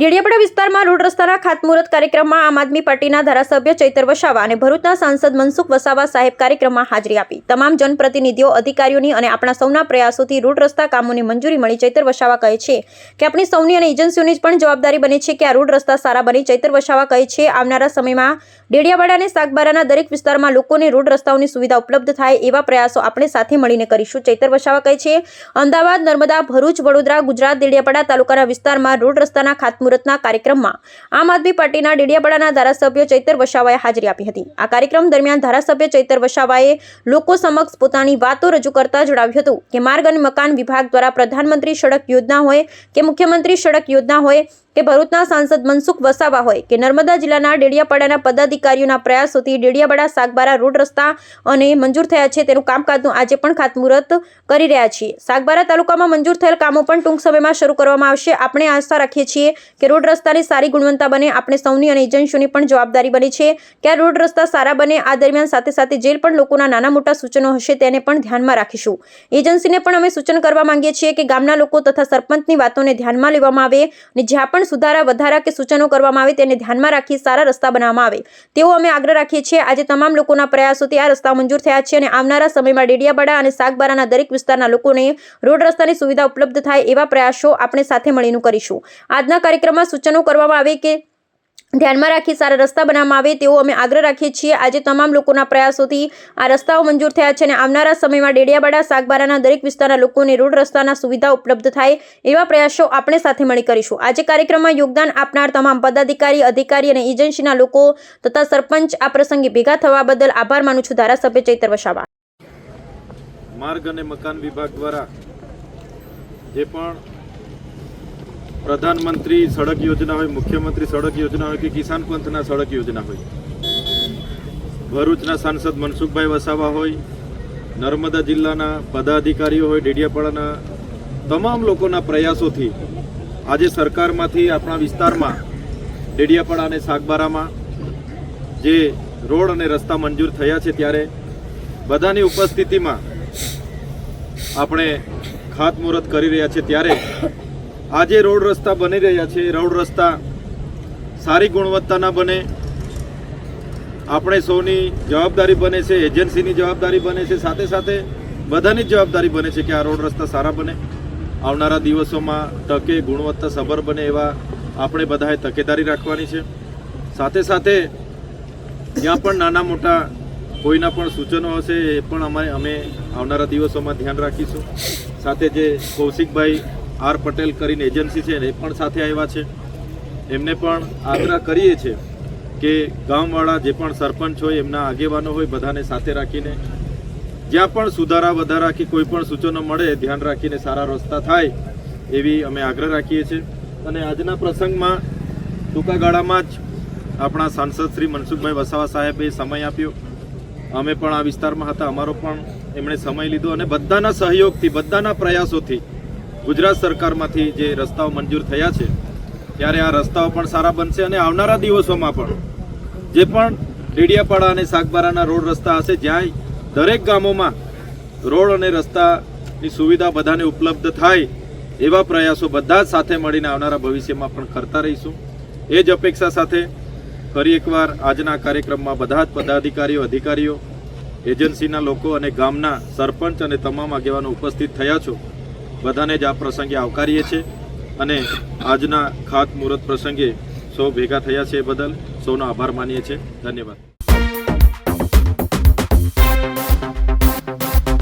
ડેડિયાપાડા વિસ્તારમાં રોડ રસ્તાના ખાતમુહૂર્ત કાર્યક્રમમાં આમ આદમી પાર્ટીના ધારાસભ્ય ચૈતર વસાવા અને ભરૂચના સાંસદ મનસુખ વસાવા સાહેબ કાર્યક્રમમાં હાજરી આપી. તમામ જનપ્રતિનિધિઓ, અધિકારીઓની અને આપણા સૌના પ્રયાસોથી રોડ રસ્તા કામોની મંજૂરી મળી ચૈતર વસાવા કહે છે કે આપણી સૌની અને એજન્સીઓની પણ જવાબદારી બને છે કે આ રોડ રસ્તા સારા બની. ચૈતર વસાવા કહે છે, આવનારા સમયમાં ડેડિયાપાડા અને સાગબારાના દરેક વિસ્તારમાં લોકોને રોડ રસ્તાઓની સુવિધા ઉપલબ્ધ થાય એવા પ્રયાસો આપણે સાથે મળીને કરીશું. ચૈતર વસાવા કહે છે, અમદાવાદ, નર્મદા, ભરૂચ, વડોદરા, ગુજરાત ડેડિયાપાડા તાલુકાના વિસ્તારમાં રોડ રસ્તાના ખાતમુહૂર્તના કાર્યક્રમમાં આમ આદમી પાર્ટીના ડેડિયાપાડાના ધારાસભ્ય ચૈતર વસાવાએ હાજરી આપી હતી. આ કાર્યક્રમ દરમિયાન ધારાસભ્ય ચૈતર વસાવાએ લોકો સમક્ષ પોતાની વાતો રજૂ કરતા જણાવ્યું હતું કે, માર્ગ અને મકાન વિભાગ દ્વારા પ્રધાનમંત્રી સડક યોજના હોય કે મુખ્યમંત્રી સડક યોજના હોય કે ભરૂચના સાંસદ મનસુખ વસાવા હોય કે નર્મદા જિલ્લાના ડેડિયાપાડાના પદાધિકારીઓના પ્રયાસોથી ડેડિયાપાડા સાગબારા રોડ રસ્તા અને મંજૂર થયા છે તેનું કામકાજનું આજે પણ ખાતમુહૂર્ત કરી રહ્યા છીએ. સાગબારા તાલુકામાં મંજૂર થયેલ કામો પણ ટૂંક સમયમાં શરૂ કરવામાં આવશે. આપણે આશા રાખીએ છીએ કે રોડ રસ્તાની સારી ગુણવત્તા બને, આપણે સૌની અને એજન્સીઓની પણ જવાબદારી બની છે કે આ રોડ રસ્તા સારા બને. આ દરમિયાન સાથે સાથે જે પણ લોકોના નાના મોટા સૂચનો હશે તેને પણ ધ્યાનમાં રાખીશું. એજન્સીને પણ અમે સૂચન કરવા માંગીએ છીએ કે ગામના લોકો તથા સરપંચની વાતોને ધ્યાનમાં લેવામાં આવે અને જ્યાં પણ સુધારા, વધારા કે સૂચનો કરવામાં આવે તેને ધ્યાનમાં રાખી સારા રસ્તા બનાવવામાં આવે. તેવો અમે આગ્રહ રાખીએ છીએ, આજે તમામ લોકોના પ્રયાસોથી આ રસ્તા મંજૂર થયા છે અને આવનારા સમયમાં ડેડિયાપાડા અને સાગબારાના દરેક વિસ્તારના લોકોને રોડ રસ્તાની સુવિધા ઉપલબ્ધ થાય એવા પ્રયાસો આપણે સાથે મળીને કરીશું. આજના કાર્યક્રમમાં સૂચનો કરવામાં આવે કે ધ્યાનમાં રાખી સારા રસ્તા બનાવવામાં આવે તેવો અમે આગ્રહ રાખીએ છીએ. આજે તમામ લોકોના પ્રયાસોથી આ રસ્તાઓ મંજૂર થયા છે અને આવનારા સમયમાં ડેડિયાબાડા, સાગબારાના દરેક વિસ્તારના લોકોને રોડ રસ્તાના સુવિધા ઉપલબ્ધ થાય એવા પ્રયાસો આપણે સાથે મળી કરીશું. આજે કાર્યક્રમમાં યોગદાન આપનાર તમામ પદાધિકારી, અધિકારી અને એજન્સીના લોકો તથા સરપંચ આ પ્રસંગે ભેગા થવા બદલ આભાર માનું છું. ધારાસભ્ય ચૈતર વસાવા. માર્ગ અને મકાન વિભાગ દ્વારા જે પણ પ્રધાનમંત્રી સડક યોજના હોય, મુખ્યમંત્રી સડક યોજના હોય કે કિસાન પંથના સડક યોજના હોય. ભરૂચના સાંસદ મનસુખભાઈ વસાવા હોય, નર્મદા જિલ્લાના પદાધિકારીઓ હોય, ડેડિયાપાડાના તમામ લોકોના પ્રયાસોથી આજે સરકારમાંથી આપણા વિસ્તારમાં, ડેડિયાપાડા અને સાગબારામાં જે રોડ અને રસ્તા મંજૂર થયા છે ત્યારે બધાની ઉપસ્થિતિમાં આપણે ખાતમુહૂર્ત કરી રહ્યા છીએ ત્યારે આજે રોડ રસ્તા બની રહ્યા છે. રોડ રસ્તા સારી ગુણવત્તાના બને. આપણે સૌની જવાબદારી બને છે, એજન્સીની જવાબદારી બને છે. સાથે સાથે બધાની જ જવાબદારી બને છે કે આ રોડ રસ્તા સારા બને. આવનારા દિવસોમાં તકે, ગુણવત્તા સભર બને એવા આપણે બધાએ તકેદારી રાખવાની છે. સાથે સાથે જ્યાં પણ નાના મોટા કોઈના પણ સૂચનો હશે એ પણ અમે અમે આવનારા દિવસોમાં ધ્યાન રાખીશું. સાથે જે કૌશિકભાઈ આર પટેલ કરીને એજન્સી છે એ પણ સાથે આવ્યા છે. એમને પણ આગ્રહ કરીએ છીએ કે ગામવાળા જે પણ સરપંચ હોય, એમના આગેવાનો હોય, બધાને સાથે રાખીને જ્યાં પણ સુધારા વધારા કે કોઈ પણ સૂચનો મળે, ધ્યાન રાખીને સારા રસ્તા થાય, એવી અમે આગ્રહ રાખીએ છીએ. અને આજના પ્રસંગમાં ટૂંકા ગાળામાં જ આપણા સાંસદ શ્રી મનસુખભાઈ વસાવા સાહેબે સમય આપ્યો. અમે પણ આ વિસ્તારમાં હતા. અમારો પણ એમણે સમય લીધો અને બધાના સહયોગથી, બધાના પ્રયાસોથી ગુજરાત સરકારમાંથી જે રસ્તાઓ મંજૂર થયા છે, ત્યારે આ રસ્તાઓ પણ સારા બનશે અને આવનારા દિવસોમાં પણ. જે પણ ડેડિયાપાડા અને સાગબારાના રોડ રસ્તા હશે જ્યાં દરેક ગામોમાં રોડ અને રસ્તાની સુવિધા બધાને ઉપલબ્ધ થાય, એવા પ્રયાસો બધા જ સાથે મળીને આવનારા ભવિષ્યમાં પણ કરતા રહીશું. એ જ અપેક્ષા સાથે ફરી એકવાર આજના કાર્યક્રમમાં બધા જ પદાધિકારીઓ, અધિકારીઓ, એજન્સીના લોકો અને ગામના સરપંચ અને તમામ આગેવાનો ઉપસ્થિત થયા છો. બધાને જ આ પ્રસંગે આવકારીએ છીએ અને આજના ખાતમુહૂર્ત પ્રસંગે સૌ ભેગા થયા છે એ બદલ સૌનો આભાર માનીએ છીએ. ધન્યવાદ.